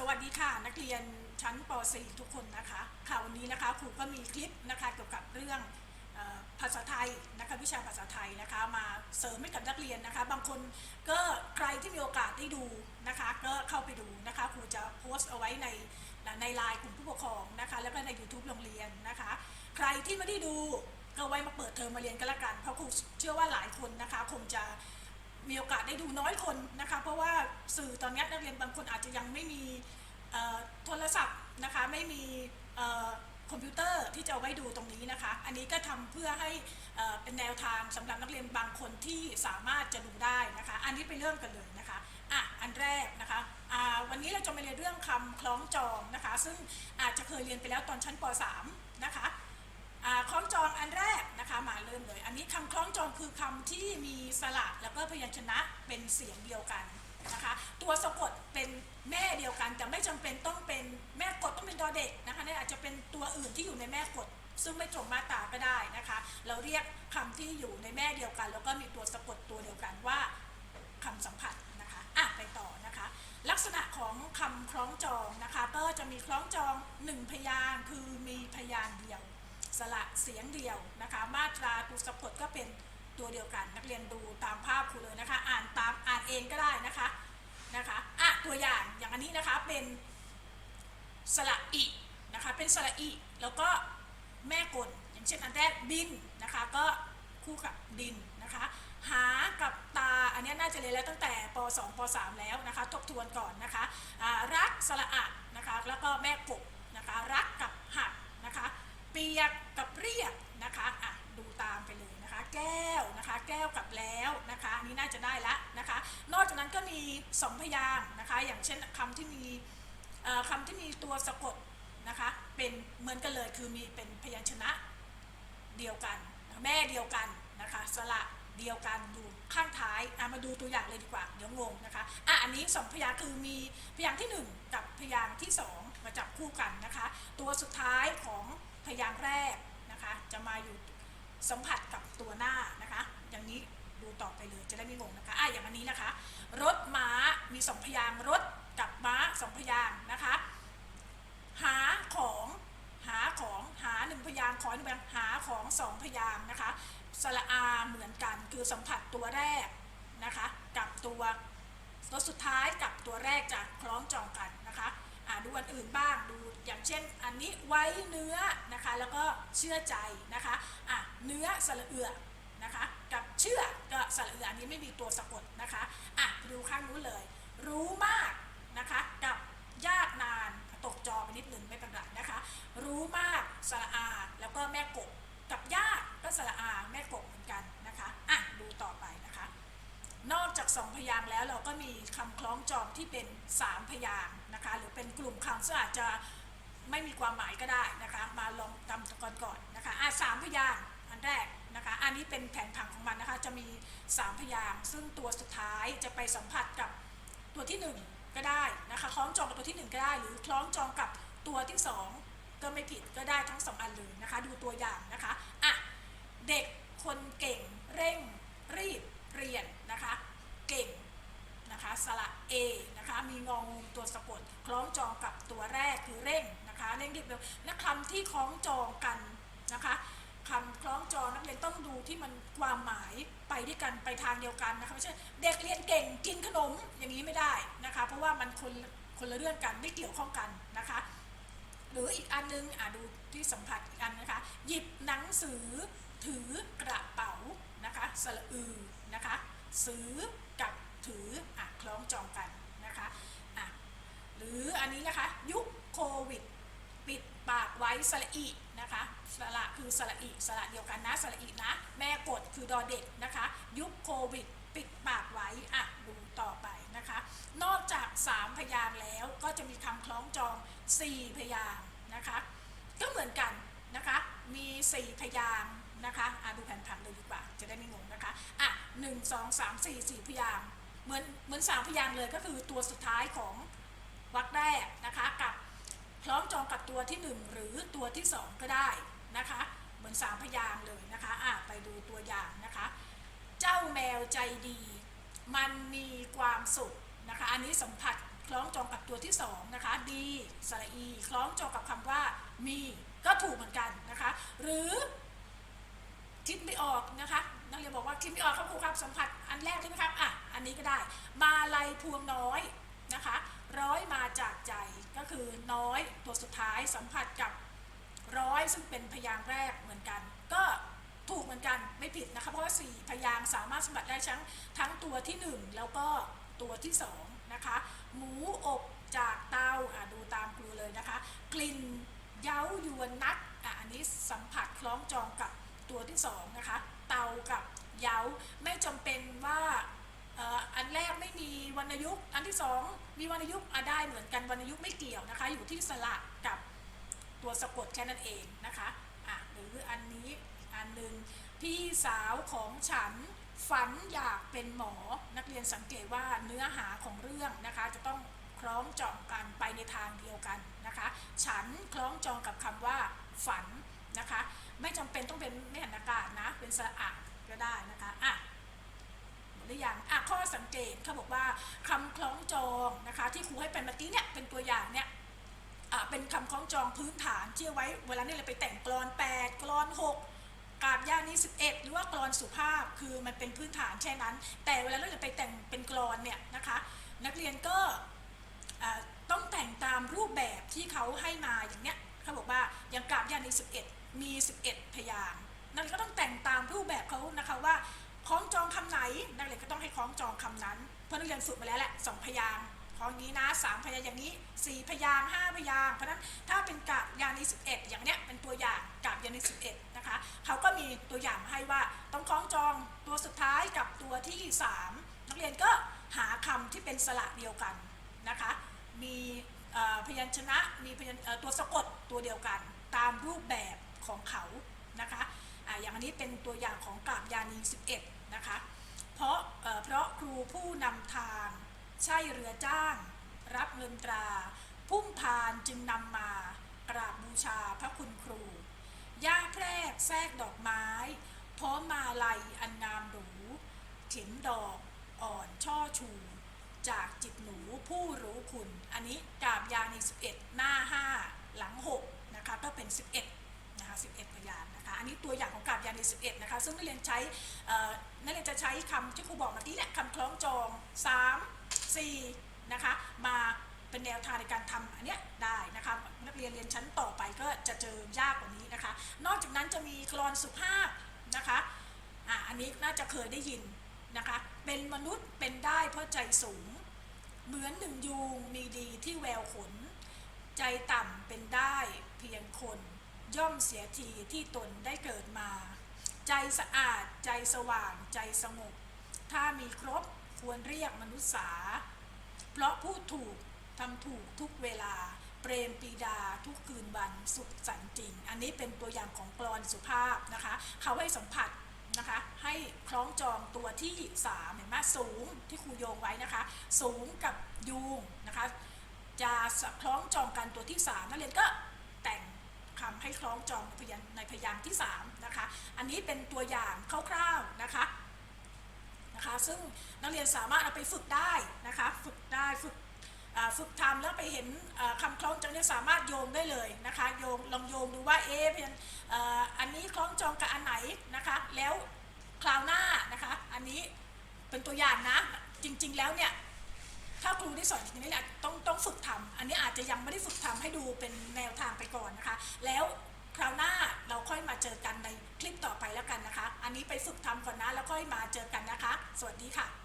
สวัสดีค่ะนักเรียนชั้นป .4 ทุกคนนะคะค่ะวันนี้นะคะครูก็มีคลิปนะคะเกี่ยวกับเรื่องภาษาไทยนะคะวิชาภาษาไทยนะคะมาเสริมให้กับนักเรียนนะคะ บางคนก็ใครที่มีโอกาสได้ดูนะคะก็เข้าไปดูนะคะครูจะโพสต์เอาไว้ในในไลน์กลุ่มผู้ปกครองนะคะแล้วก็ใน YouTube โรงเรียนนะคะ ใครที่ไม่ได้ดูก็ไว้มาเปิดเทอมมาเรียนกันละกันเพราะครูเชื่อว่าหลายคนนะคะคงจะมีโอกาสได้ดูน้อยคนนะคะ เพราะว่าสื่อตอนนี้นักเรียนบางคนอาจจะยังไม่มีเอ่อโทรศัพท์นะคะ ไม่มีเอ่อคอมพิวเตอร์ ที่จะเอาไว้ดูตรงนี้นะคะ อันนี้ก็ทำเพื่อให้เป็นแนวทางสำหรับนักเรียนบางคนที่สามารถจะดูได้นะคะ อันนี้ไปเริ่มกันเลยนะคะอะอันแรกนะคะวันนี้เราจะมาเรียนเรื่องคำคล้องจองนะคะ ซึ่งอาจจะเคยเรียนไปแล้วตอนชั้นป .3 นะคะคล้องจองอันแรกนะคะมาเริ่มเลย อันนี้คำคล้องจองคือคำที่มีสระแล้วก็พยัญชนะเป็นเสียงเดียวกัน นะคะ ตัวสะกดเป็นแม่เดียวกัน แต่ไม่จำเป็นต้องเป็นแม่กดต้องเป็นดอเด็กนะคะเนี่ยอาจจะเป็นตัวอื่นที่อยู่ในแม่กด ซึ่งไม่ตรงมาตราก็ได้นะคะ เราเรียกคำที่อยู่ในแม่เดียวกัน แล้วก็มีตัวสะกดตัวเดียวกันว่าคำสัมผัสนะคะอะไปต่อนะคะ ลักษณะของคำคล้องจองนะคะ ก็จะมีคล้องจองหนึ่งพยางคือมีพยางเดียว สระเสียงเดียวนะคะ มาตราตัวสะกดก็เป็นตัวเดียวกัน นักเรียนดูตามภาพครูเลยนะคะ อ่านตามอ่าน เองก็ได้นะคะนะคะอะตัวอย่างอย่างอันนี้นะคะเป็นสระอินะคะเป็นสระอิแล้วก็แม่กลอย่างเช่นอันแรกบินนะคะก็คู่กับดินนะคะหากับตาอันนี้น่าจะเรียนแล้วตั้งแต่ป .2 ป .3 แล้วนะคะทบทวนก่อนนะคะรักสระอะนะคะแล้วก็แม่กบนะคะรักกับหักนะคะเปียกกับเรียกนะคะอะดูตามไปเลยนะคะแก้วนะคะแก้วกับแล้วนะคะอันนี้น่าจะได้ละนะคะ สองพยางนะคะ อย่างเช่นคำที่มีคำที่มีตัวสะกดนะคะ เป็นเหมือนกันเลยคือมีเป็นพยัญชนะเดียวกัน แม่เดียวกันนะคะสระเดียวกันอยู่ข้างท้ายมาดูตัวอย่างเลยดีกว่าเดี๋ยวงงนะคะอะอันนี้สองพยางคือมีพยางที่หนึ่งกับพยางที่สองมาจับคู่กันนะคะ ตัวสุดท้ายของพยางแรกนะคะ จะมาอยู่สัมผัสกับตัวหน้านะคะ อย่างนี้ ต่อไปเลยจะได้ไม่งงนะคะอะอย่างอันนี้นะคะ รถม้ามีสองพยางรถกับม้าสองพยางนะคะ หาของหาของหาหนึ่งพยางขอหนึ่งพยางหาของสองพยางนะคะสระอาเหมือนกันคือสัมผัสตัวแรกนะคะ กับตัวตัวสุดท้ายกับตัวแรกจะคล้องจองกันนะคะอ่าดูอันอื่นบ้างดูอย่างเช่น อันนี้ไว้เนื้อนะคะแล้วก็เชื่อใจนะคะอะเนื้อสระเอือ นะคะกับเชื่อก็สระเอืออันนี้ไม่มีตัวสะกดนะคะอะดูข้างนู้นเลย รู้มากนะคะกับยากนานตกจอไปนิดนึงไม่เป็นไรนะคะ รู้มากสระอาแล้วก็แม่กบกับยากก็สระอาแม่กบเหมือนกันนะคะอะดูต่อไปนะคะ นอกจากสองพยางแล้วเราก็มีคำคล้องจองที่เป็นสามพยางนะคะหรือเป็นกลุ่มคำซึ่งอาจจะไม่มีความหมายก็ได้นะคะ มาลองจำก่อนก่อนนะคะอะสามพยางอันแรก นะคะ อันนี้เป็นแผนผังของมันนะคะ จะมีสามพยางซึ่งตัวสุดท้ายจะไปสัมผัสกับตัวที่หนึ่งก็ได้นะคะ คล้องจองกับตัวที่หนึ่งก็ได้ หรือคล้องจองกับตัวที่สองก็ไม่ผิดก็ได้ทั้งสองอันเลยนะคะ ดูตัวอย่างนะคะอะเด็กคนเก่งเร่งรีบเรียนนะคะ เก่งนะคะสระเอนะคะมีงองูตัวสะกดคล้องจองกับตัวแรกคือเร่งนะคะเร่งรีบเร็วและคำที่คล้องจองกันนะคะ คำคล้องจองนักเรียนต้องดูที่มันความหมายไปด้วยกันไปทางเดียวกันนะคะไม่ใช่เด็กเรียนเก่งกินขนมอย่างนี้ไม่ได้นะคะ เพราะว่ามันคนคนละเรื่องกันไม่เกี่ยวข้องกันนะคะ หรืออีกอันนึงอะดูที่สัมผัสอีกอันนะคะ หยิบหนังสือถือกระเป๋านะคะสระอือนะคะซื้อกับถืออะคล้องจองกันนะคะอะหรืออันนี้นะคะยุคโควิด ปิดปากไว้สระอี นะคะสระคือสระอีสระเดียวกันนะสระอีนะ แม่กดคือดอเด็กนะคะ ยุคโควิด ปิดปากไว้อะดูต่อไปนะคะ นอกจาก 3 พยางแล้วก็จะมีคำคล้องจอง 4 พยางนะคะ ก็เหมือนกันนะคะ มี 4 พยางนะคะอะดูแผนผังเลยดีกว่า จะได้ไม่งงนะคะอะหนึ่งสองสามสี่สี่พยางเหมือนเหมือนสามพยางเลยก็คือตัวสุดท้ายของวรรคแรกนะคะกับ คล้องจองกับตัวที่ 1 หรือตัวที่ 2 ก็ได้นะคะเหมือนสามพยางเลยนะคะอะไปดูตัวอย่างนะคะ เจ้าแมวใจดี มันมีความสุขนะคะ อันนี้สัมผัสคล้องจองกับตัวที่สองนะคะดีสระอีคล้องจองกับคำว่ามีก็ถูกเหมือนกันนะคะ หรือคิดไม่ออกนะคะนักเรียนบอกว่าคิดไม่ออกครับครูครับสัมผัสอันแรกใช่ไหมครับอะอันนี้ก็ได้ มาลัยพวงน้อยนะคะ ร้อยมาจากใจก็คือน้อยตัวสุดท้ายสัมผัสกับร้อยซึ่งเป็นพยางค์แรกเหมือนกัน ก็ถูกเหมือนกันไม่ผิดนะคะเพราะว่าสี่พยางค์สามารถสัมผัสได้ทั้งทั้งตัวที่หนึ่งแล้วก็ตัวที่สองนะคะหมูอบจากเตาอะดูตามครูเลยนะคะ กลิ่นเย้ายวนนักอะอันนี้สัมผัสคล้องจองกับตัวที่สองนะคะเตากับเย้าไม่จำเป็นว่า อันแรกไม่มีวรรณยุกต์อันที่สองมีวรรณยุกต์อะได้เหมือนกันวรรณยุกต์ไม่เกี่ยวนะคะ อยู่ที่สระกับตัวสะกดแค่นั้นเองนะคะอะหรืออันนี้อันหนึ่งพี่สาวของฉันฝันอยากเป็นหมอนักเรียนสังเกตว่าเนื้อหาของเรื่องนะคะ จะต้องคล้องจองกันไปในทางเดียวกันนะคะ ฉันคล้องจองกับคำว่าฝันนะคะ ไม่จำเป็นต้องเป็นไม่หันอากาศนะเป็นสระอะก็ได้นะคะอะ หรือยังอะข้อสังเกตเขาบอกว่าคำคล้องจองนะคะที่ครูให้เป็นเมื่อกี้เนี่ยเป็นตัวอย่างเนี่ยอะเป็นคำคล้องจองพื้นฐานที่ไว้เวลาเนี่ยเราไปแต่งกลอน 8กลอน 6กาบย่านี้ 11 หรือว่ากลอนสุภาพคือมันเป็นพื้นฐานแค่นั้น แต่เวลาเราจะไปแต่งเป็นกลอนเนี่ยนะคะ นักเรียนก็ต้องแต่งตามรูปแบบที่เขาให้มาอย่างเนี้ยเขาบอกว่าอย่างกาบย่านี้ 11 มี 11 พยางนักเรียนก็ต้องแต่งตามรูปแบบเขานะคะว่า คล้องจองคำไหน นักเรียนก็ต้องให้คล้องจองคำนั้น เพราะนักเรียนฝึกมาแล้วแหละสองพยางคล้องนี้นะสามพยางอย่างนี้สี่พยางห้าพยางเพราะนั้นถ้าเป็นกาบยานี11อย่างเนี้ยเป็นตัวอย่างกาบยานี11นะคะเขาก็มีตัวอย่างให้ว่าต้องคล้องจองตัวสุดท้ายกับตัวที่3นักเรียนก็หาคำที่เป็นสระเดียวกันนะคะมีพยัญชนะมีพยัญตัวสะกดตัวเดียวกัน ตามรูปแบบของเขานะคะอะอย่างอันนี้เป็นตัวอย่างของกาบยานี11 นะคะ เพราะเพราะครูผู้นำทาง ใช่เรือจ้าง รับเงินตรา พุ่งพานจึงนำมากราบบูชาพระคุณครูย่าแพรกแทรกดอกไม้ พร้อมมาลัยอันงามหรู เข็มดอกอ่อนช่อชู จากจิตหนูผู้รู้คุณ อันนี้กาบยาใน 11 หน้า 5 หลัง 6 นะคะก็เป็น 11 นะคะ 11 พยานนะคะ อันนี้ตัวอย่างของกาบยาใน 11 นะคะ ซึ่งนักเรียนใช้นักเรียนจะใช้คำที่ครูบอกเมื่อกี้แหละคำคล้องจอง 3 4 นะคะ มาเป็นแนวทางในการทำอันเนี้ยได้นะคะ นักเรียนเรียนชั้นต่อไปก็จะเจอยากกว่านี้นะคะ นอกจากนั้นจะมีกลอนสุภาพนะคะอะอันนี้น่าจะเคยได้ยินนะคะ เป็นมนุษย์เป็นได้เพราะใจสูง เหมือนหนึ่งยูงมีดีที่แววขน ใจต่ำเป็นได้ ย่อมเสียทีที่ตนได้เกิดมา ใจสะอาดใจสว่างใจสงบ ถ้ามีครบควรเรียกมนุษย์สา เพราะพูดถูกทำถูกทุกเวลา เปรมปีดาทุกคืนวันสุขสันจริง อันนี้เป็นตัวอย่างของกลอนสุภาพนะคะ เขาให้สัมผัสนะคะให้คล้องจองตัวที่ 3 เห็นไหมสูงที่ครูโยงไว้นะคะ สูงกับยูงนะคะ จะคล้องจองกันตัวที่ 3 นักเรียนก็ คำให้คล้องจองในพยางค์ในพยางค์ที่3นะคะ อันนี้เป็นตัวอย่างคร่าวๆนะคะนะคะ ซึ่งนักเรียนสามารถเอาไปฝึกได้นะคะ ฝึกได้ฝึกฝึกทำแล้วไปเห็นอ่าคำคล้องจองเนี่ยสามารถโยงได้เลยนะคะ โยงลองโยงดูว่าเอ๊ะเพียงเอ่ออันนี้คล้องจองกับอันไหนนะคะ แล้วคราวหน้านะคะ อันนี้เป็นตัวอย่างนะ จริง ๆ แล้วเนี่ย ถ้าครูได้สอนจริงๆเนี่ยต้องต้องฝึกทำอันนี้อาจจะยังไม่ได้ฝึกทำให้ดูเป็นแนวทางไปก่อนนะคะ แล้วคราวหน้าเราค่อยมาเจอกันในคลิปต่อไปแล้วกันนะคะ อันนี้ไปฝึกทำก่อนนะแล้วค่อยมาเจอกันนะคะ สวัสดีค่ะ